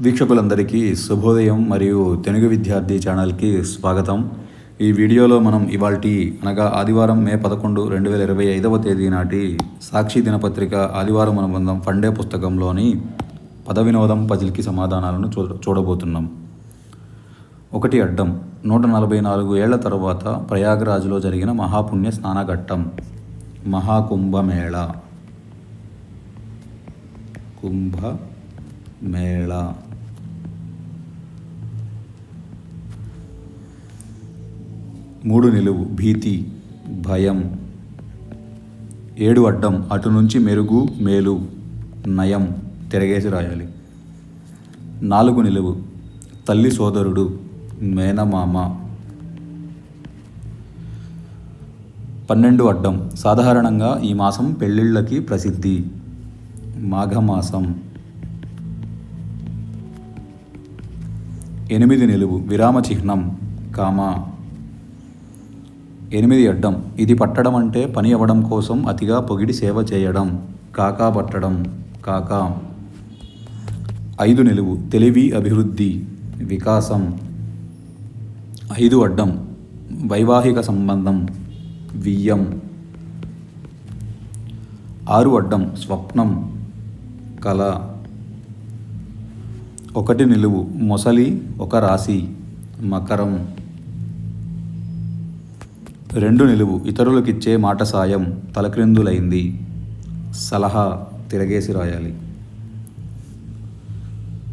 వీక్షకులందరికీ శుభోదయం మరియు తెలుగు విద్యార్థి ఛానల్కి స్వాగతం. ఈ వీడియోలో మనం ఇవాల్టి అనగా ఆదివారం మే పదకొండు రెండు వేల ఇరవై ఐదవ తేదీ నాటి సాక్షి దినపత్రిక ఆదివారం అనుబంధం ఫండే పుస్తకంలోని పద వినోదం పజిల్కి సమాధానాలను చూ చూడబోతున్నాం. ఒకటి అడ్డం నూట నలభై నాలుగు ఏళ్ళ తరువాత ప్రయాగరాజ్లో జరిగిన మహాపుణ్య స్నానఘట్టం మహాకుంభమేళ. కుంభమేళ. మూడు నిలువు భీతి భయం. ఏడు అడ్డం అటు నుంచి మెరుగు మేలు నయం తిరగేసి రాయాలి. నాలుగు నిలువు తల్లి సోదరుడు మేనమామ పన్నెండు అడ్డం సాధారణంగా ఈ మాసం పెళ్ళిళ్ళకి ప్రసిద్ధి మాఘమాసం. ఎనిమిది నిలువు విరామ చిహ్నం కామా. ఎనిమిది అడ్డం. ఇది పట్టడం అంటే పని అవ్వడం కోసం అతిగా పొగిడి సేవ చేయడం. కాకా పట్టడం. కాకా. ఐదు నిలువు. తెలివి అభివృద్ధి వికాసం. ఐదు అడ్డం. వైవాహిక సంబంధం. వియ్యం. ఆరు అడ్డం. స్వప్నం. కళ. ఒకటి నిలువు. మొసలి ఒక రాశి. మకరం. రెండు నిలువు ఇతరులకిచ్చే మాట సాయం తలక్రిందులైంది. సలహా తిరగేసి రాయాలి.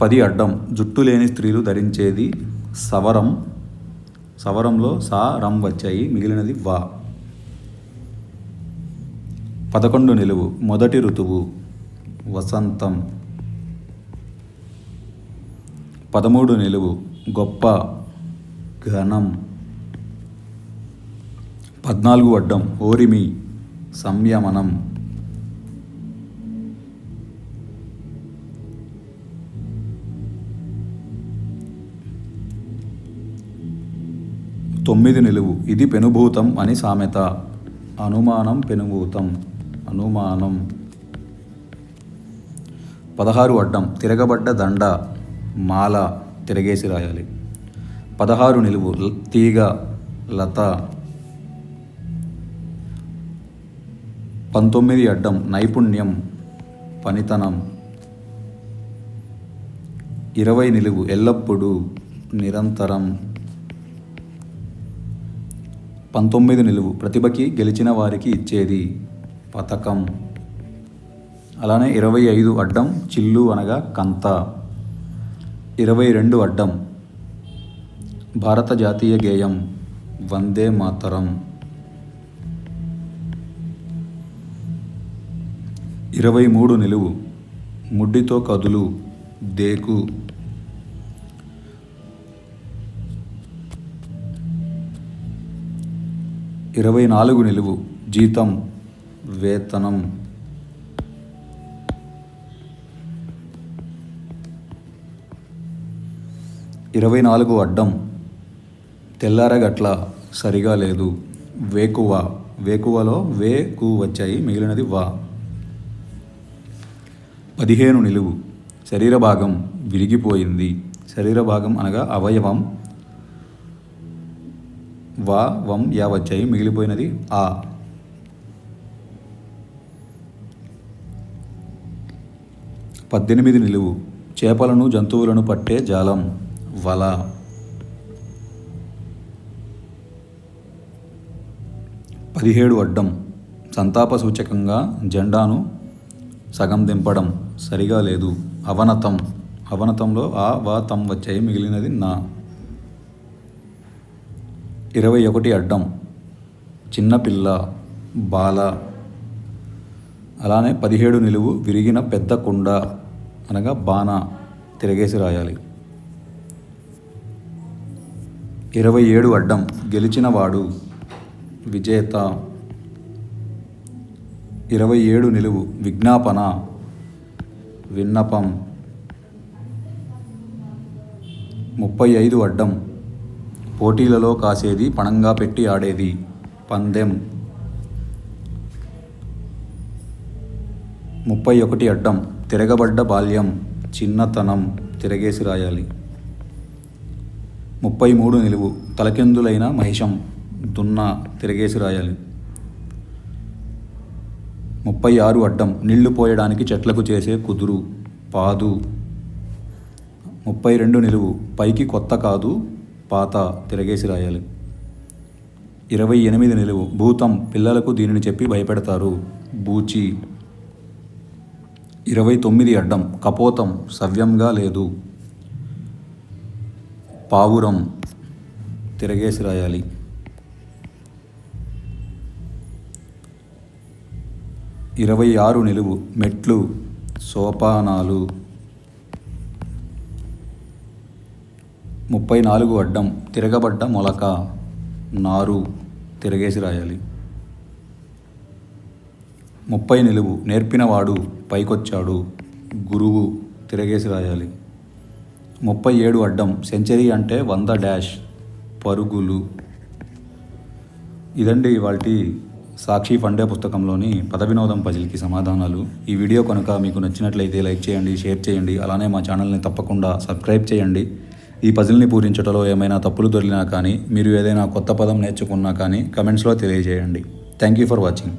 పది అడ్డం జుట్టు లేని స్త్రీలు ధరించేది సవరం. సవరంలో సా రం వచ్చాయి మిగిలినది వా. పదకొండు నిలువు మొదటి ఋతువు వసంతం. పదమూడు నిలువు గొప్ప ఘనం. పద్నాలుగు అడ్డం ఓరిమి సంయమనం. తొమ్మిది నిలువు ఇది పెనుభూతం అని సామెత. అనుమానం పెనుభూతం అనుమానం. పదహారు అడ్డం తిరగబడ్డ దండ మాల తిరగేసి రాయాలి. పదహారు నిలువు తీగ లత. పంతొమ్మిది అడ్డం నైపుణ్యం పనితనం. ఇరవై నిలువు ఎల్లప్పుడూ నిరంతరం. పంతొమ్మిది నిలువు ప్రతిభకి గెలిచిన వారికి ఇచ్చేది పథకం. అలానే ఇరవై ఐదు అడ్డం చిల్లు అనగా కంత. ఇరవై రెండు అడ్డం భారత జాతీయ గేయం వందే మాతరం. ఇరవై మూడు నిలువు ముడ్డితో కదులు దేకు. ఇరవై నాలుగు నిలువు జీతం వేతనం. ఇరవై నాలుగు అడ్డం తెల్లారగట్ల సరిగా లేదు. వేకువ వేకువలో వేకు వచ్చాయి మిగిలినది వా. పదిహేను నిలువు. శరీర భాగం విరిగిపోయింది. శరీర భాగం అనగా అవయవం. వా వం యా వచ్చాయి. మిగిలిపోయినది ఆ. పద్దెనిమిది నిలువు. చేపలను జంతువులను పట్టే జాలం. వల. పదిహేడు అడ్డం. సంతాప సూచకంగా జెండాను సగం దింపడం సరిగా లేదు. అవనతం. అవనతంలో ఆ వా తం వచ్చాయి మిగిలినది నా. ఇరవై ఒకటి అడ్డం. చిన్నపిల్ల బాల. అలానే పదిహేడు నిలువు విరిగిన పెద్ద కుండ అనగా బాణ తిరగేసి రాయాలి. ఇరవై ఏడు అడ్డం. గెలిచినవాడు విజేత. ఇరవై ఏడు నిలువు విజ్ఞాపన విన్నపం ముప్పై ఐదు అడ్డం. పోటీలలో కాసేది పణంగా పెట్టి ఆడేది పందెం. ముప్పై ఒకటి అడ్డం. తిరగబడ్డ బాల్యం చిన్నతనం తిరగేసి రాయాలి. ముప్పై మూడు నిలువు తలకిందులైన మహిషం దున్న తిరగేసి రాయాలి. ముప్పై ఆరు అడ్డం నీళ్ళు పోయడానికి చెట్లకు చేసే కుదురు పాదు. ముప్పై రెండు నిలువు పైకి కొత్త కాదు పాత తిరగేసి రాయాలి. ఇరవై ఎనిమిది నిలువు భూతం పిల్లలకు దీనిని చెప్పి భయపెడతారు బూచి. ఇరవై తొమ్మిది అడ్డం కపోతం సవ్యంగా లేదు. పావురం తిరగేసి రాయాలి. ఇరవై ఆరు నిలువు మెట్లు సోపానాలు. ముప్పై నాలుగు అడ్డం తిరగబడ్డ మొలక నారు తిరగేసి రాయాలి. ముప్పై నిలువు నేర్పినవాడు పైకొచ్చాడు గురువు తిరగేసి రాయాలి. ముప్పై ఏడు అడ్డం సెంచరీ అంటే వంద డాష్ పరుగులు. ఇదండి ఇవాళ సాక్షి ఫండే పుస్తకంలోని పద వినోదం పజిల్కి సమాధానాలు. ఈ వీడియో కనుక మీకు నచ్చినట్లయితే లైక్ చేయండి షేర్ చేయండి అలానే మా ఛానల్ని తప్పకుండా సబ్స్క్రైబ్ చేయండి. ఈ పజిల్ని పూరించడంలో ఏమైనా తప్పులు దొరికినా కానీ మీరు ఏదైనా కొత్త పదం నేర్చుకున్నా కానీ కమెంట్స్లో తెలియజేయండి. Thank you for watching.